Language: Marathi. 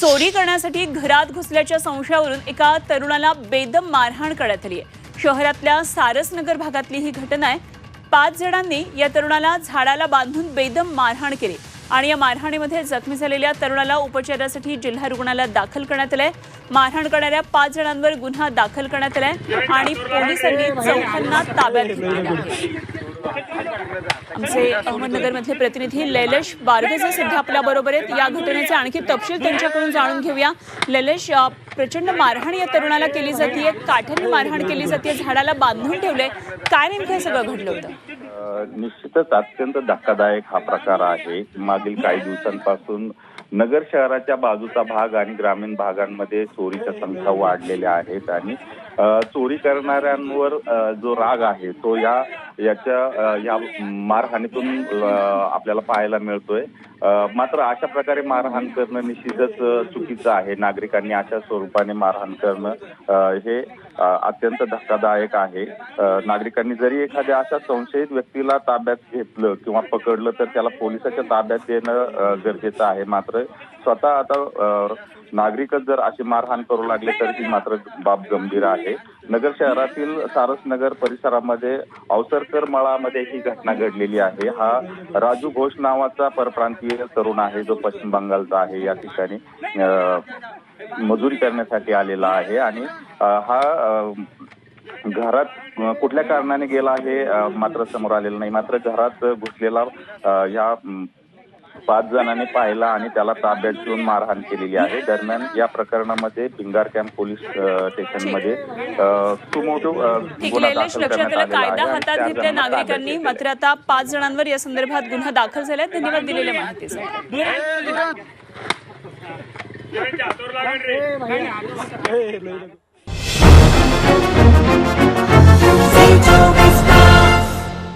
चोरी करण्यासाठी घरात घुसल्याच्या संशयावरून एका तरुणाला बेदम मारहाण करण्यात आली आहे. शहरातल्या सारसनगर भागातली ही घटना आहे. पाच जणांनी या तरुणाला झाडाला बांधून बेदम मारहाण केली आणि या मारहाणीमध्ये जखमी झालेल्या तरुणाला उपचारासाठी जिल्हा रुग्णालयात दाखल करण्यात आलंय. मारहाण करणाऱ्या पाच जणांवर गुन्हा दाखल करण्यात आलाय आणि पोलिसांनी चौघांना ताब्यात घेतलेलं आहे. आमचे अहमदनगरमधले प्रतिनिधी लैलेश बारवेजे सध्या आपल्या बरोबर आहेत या घटनेचे आणखी तपशील त्यांच्याकडून जाणून घेऊया. लैलेश प्रचंड मारहाण या तरुणाला केली जाते काठ्याने मारहाण केली जाते झाडाला बांधून ठेवलंय. काय नेमकं हे सगळं घडलं होतं? निश्चितच अत्यंत धक्कादायक हा प्रकार आहे. मागील काही दिवसांपासून नगर शहराच्या बाजूचा भाग आणि ग्रामीण भागांमध्ये चोरीच्या संख्या वाढलेल्या आहेत आणि चोरी करणाऱ्यांवर जो राग आहे तो या याच्या या मारहाणीतून आपल्याला पाहायला मिळतोय. मात्र अशा प्रकारे मारहाण करणं निश्चितच चुकीचं आहे. नागरिकांनी अशा स्वरूपाने मारहाण करणं हे अत्यंत धक्कादायक आहे. नागरिकांनी जरी एखाद्या अशा संशयित व्यक्तीला ताब्यात घेतलं किंवा पकडलं तर त्याला पोलिसाच्या ताब्यात देणं गरजेचं आहे. मात्र स्वतः आता नागरिकच जर अशी मारहाण करू लागले तर ती मात्र बाब गंभीर आहे. नगर शहरातील सारसनगर परिसरामध्ये अवसरकर मळामध्ये ही घटना घडलेली आहे. हा राजू घोष नावाचा परप्रांतीय तरुण आहे जो पश्चिम बंगालचा आहे. या ठिकाणी मजुरी करण्यासाठी आलेला आहे आणि हा घरात कुठल्या कारणाने गेला हे मात्र समोर आलेलं नाही. मात्र घरात घुसलेला या पाच जणांनी पाहिला आणि त्याला ताब्यात घेऊन मारहाण केलेली आहे दरम्यान या प्रकरणामध्ये भिंगार कॅम्प पोलीस स्टेशनमध्ये कायदा हातात घेतल्या नागरिकांनी. मात्र आता पाच जणांवर या संदर्भात गुन्हा दाखल झालाय धन्यवाद दिलेल्या माहितीसाठी